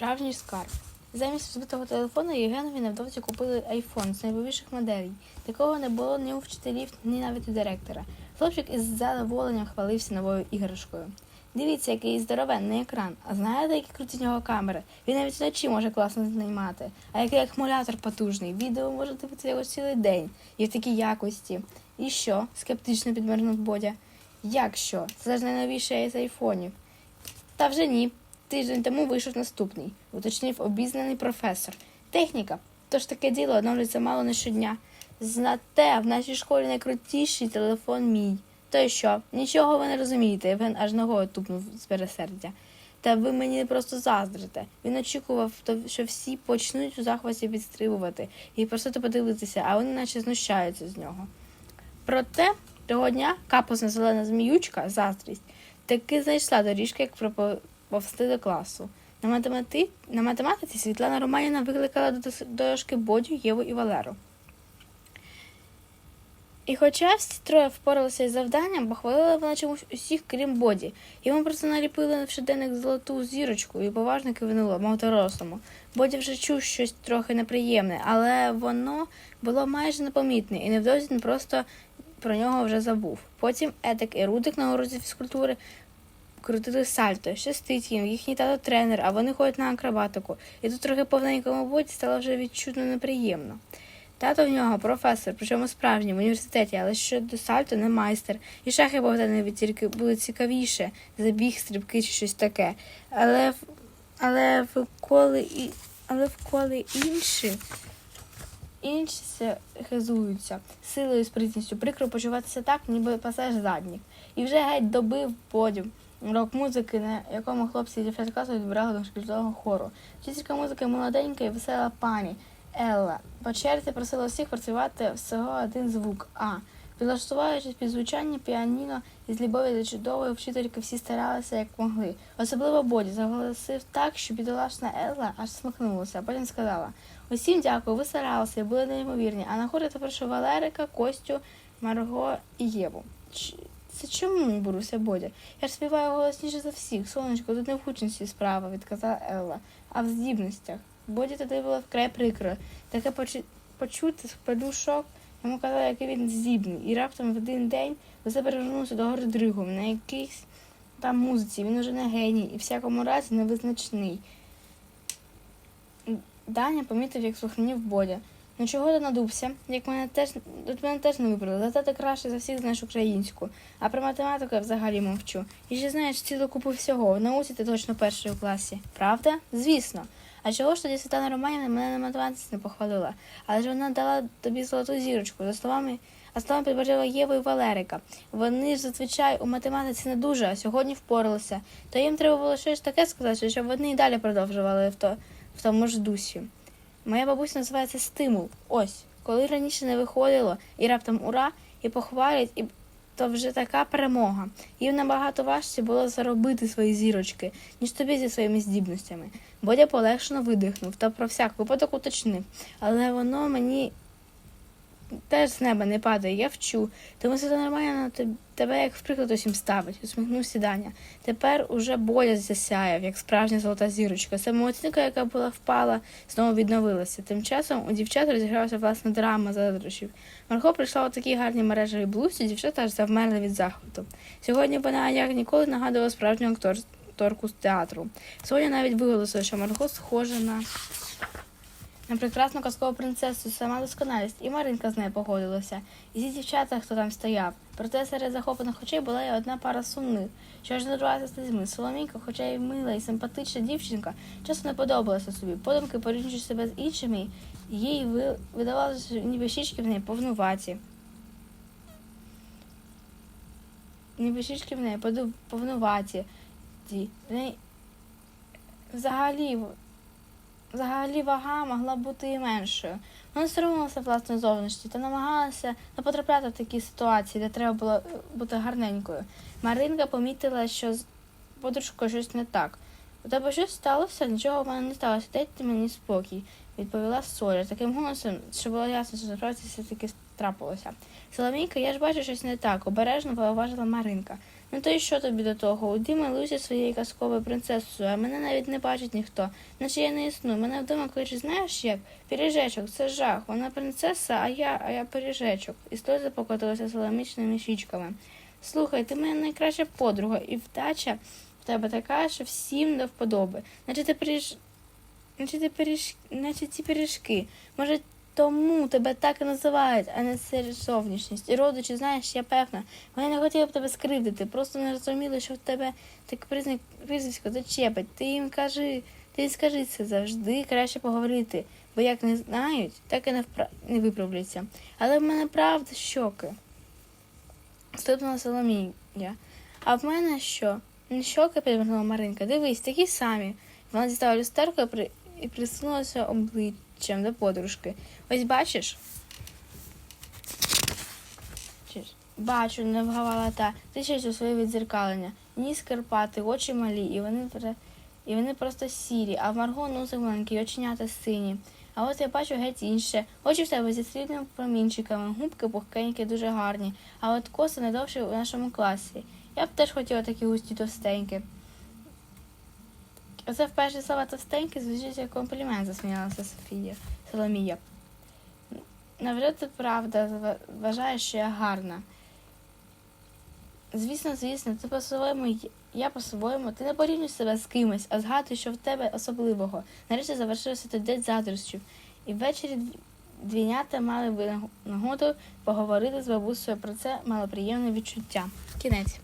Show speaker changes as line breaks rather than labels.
Справжній скарб. Замість розбитого телефону Євгенові невдовзі купили айфон з найновіших моделей. Такого не було ні у вчителів, ні навіть у директора. Хлопчик із задоволенням хвалився новою іграшкою. Дивіться, який здоровенний екран. А знаєте, які круті в нього камери? Він навіть вночі може класно знімати. А який акумулятор потужний. Відео може дивитися його цілий день і в такій якості. І що? скептично підморгнув Бодя. Як що? Це ж найновіше з айфонів. Та вже ні. Тиждень тому вийшов наступний, уточнив обізнаний професор. Техніка. Тож таке діло оновлюється мало не щодня. Знате, в нашій школі найкрутіший телефон мій. То й що? Нічого ви не розумієте, Євген аж ногою тупнув з пересердя. Та ви мені просто заздрите. Він очікував, що всі почнуть у захваті підстрибувати і просити подивитися, а вони наче знущаються з нього. Проте того дня капусна зелена зміючка, заздрість, таки знайшла доріжки, як проповсти до класу. На, математи... на математиці Світлана Романівна викликала до дошки Бодю, Єву і Валеру. І хоча всі троє впоралися із завданням, похвалила вона чомусь усіх, крім Боді. Йому просто наліпили в щоденник золоту зірочку і поважно кивнуло, мов дорослому. Боді вже чув щось трохи неприємне, але воно було майже непомітне, і невдовзі він просто про нього вже забув. Потім Етик і Рудик на уроці фізкультури крутили сальто, щастить їм, їхній тато тренер, а вони ходять на акробатику. І тут трохи повненькому боді стало вже відчутно неприємно. Тато в нього професор, причому справжній в університеті, але щодо сальто не майстер. І шахи Богданові тільки були цікавіше, забіг, стрибки чи щось таке. Але, але вколи і але вколи інші. Інші хизуються силою і спритністю, прикро почуватися так, ніби пасеш задніх. І вже геть добив подім рок музики, на якому хлопці і дівчата класу відбирали до шкільного хору. Вчителька музики молоденька і весела пані Елла. По черзі просила всіх працювати всього один звук А. Підлаштовуючись під звучання піаніно із любові до чудової вчительки, всі старалися як могли. Особливо Боді заголосив так, що бідолашна Елла аж смикнулася, а потім сказала: Усім дякую, ви старалися, були неймовірні. А на хорі тепер Валерика, Костю, Марго і Єву. Це чому боруся Бодя? Я ж співаю голосніше за всіх. Сонечко, тут не в хучності справа, відказала Елла, а в здібностях. Боді тоді було вкрай прикро. Таке почу- почути шок. Йому казали, який він здібний, і раптом в один день усе перевернувся до гори на якійсь там музиці. Він уже не геній і в всякому разі невизначний. Даня помітив, як слухнів Бодя. Ну чого ти надувся? Як мене теж тут мене теж не вибрали. Зате ти краще за всіх знаєш українську. А про математику я взагалі мовчу. І ще знаєш цілу купу всього. В науці ти точно перший у класі. Правда? Звісно. А чого ж тоді Світлана Романівна мене на математиці не похвалила? Але ж вона дала тобі золоту зірочку за словами. А словами підборила Єву і Валерика. Вони ж зазвичай у математиці не дуже, а сьогодні впоралися. То їм треба було щось таке сказати, щоб вони і далі продовжували в, то, в тому ж дусі. Моя бабуся називає це стимул. Ось, коли раніше не виходило, і раптом ура, і похвалять, і то вже така перемога. Їм набагато важче було заробити свої зірочки, ніж тобі зі своїми здібностями. Бодя полегшено видихнув та про всяк випадок уточнив. Але воно мені теж з неба не падає, я вчу. Тому все нормально на тебе як в приклад усім ставить, усміхнувся Даня. Тепер уже Боля засяяв, як справжня золота зірочка. Самооцінка, яка була впала, знову відновилася. Тим часом у дівчат розігралася власна драма заздрощів. Марго прийшла у такій гарній мережевій блузці, дівчата аж завмерли від захвату. Сьогодні вона як ніколи нагадувала справжню акторку з театру. Соня навіть виголосила, що Марго схожа на. На прекрасну казкову принцесу, сама досконалість, і Маринка з нею погодилася. І ці дівчата, хто там стояв. Проте серед захоплених очей була й одна пара сумних, що аж надрувалася слізьми. Соломійка, хоча й мила і симпатична дівчинка, часом не подобалася собі. Подумки, порівнюючи себе з іншими, їй ви- видавалося, ніби щічки в неї повнуваті. Ніби щічки в неї повнуваті. Взагалі Взагалі вага могла бути і меншою. Вона соромилася власної зовнішності та намагалася не потрапляти в такі ситуації, де треба було е, бути гарненькою. Маринка помітила, що з подружкою щось не так. У тебе щось сталося? Нічого в мене не сталося. Дайте мені спокій, відповіла Соля таким голосом, що було ясно, що насправді все таки трапилося. Соломійка, я ж бачу щось не так, обережно зауважила Маринка. Ну то й що тобі до того? Уйди милуйся своєю казковою принцесою, а мене навіть не бачить ніхто. Наче я не існую. Мене вдома кличуть, знаєш як? Пиріжечок, це жах. Вона принцеса, а я, а я пиріжечок. І сльози покотилися соломічними щічками. Слухай, ти моя найкраща подруга, і вдача в тебе така, що всім до вподоби. Наче ти пиріж... Наче ти пиріж... Наче ці пиріжки. Може, тому тебе так і називають, а не це зовнішність. І родичі, знаєш, я певна, вони не хотіли б тебе скривдити, просто не розуміли, що в тебе таке призна- прізвисько зачепить. Ти їм кажи, ти їм скажи це завжди краще поговорити, бо як не знають, так і не, впра... не виправляться. Але в мене правда щоки. Ступнула Соломія. А в мене що? Не щоки підвернула Маринка. Дивись, такі самі. Вона дістала люстерку і, при... і присунулася обличчям до подружки. Ось бачиш? Бачу, не вгавала та. Ти щось у своє відзеркалення. Ніс Карпати, очі малі, і вони, і вони просто сірі, а в Марго носик маленький, оченята сині. А от я бачу геть інше. Очі в тебе зі срібними промінчиками, губки пухкенькі, дуже гарні, а от коси не довші у нашому класі. Я б теж хотіла такі густі товстенькі. Оце вперше слова товстенькі звучить як комплімент, засміялася Софія. Соломія. Навряд ти правда вважаєш, що я гарна. Звісно, звісно, ти по-своєму, я по-своєму, ти не порівнюй себе з кимось, а згадуй, що в тебе особливого. Нарешті завершився той день заздрощів. І ввечері дв- двійнята мали би нагоду поговорити з бабусею про це малоприємне відчуття. Кінець.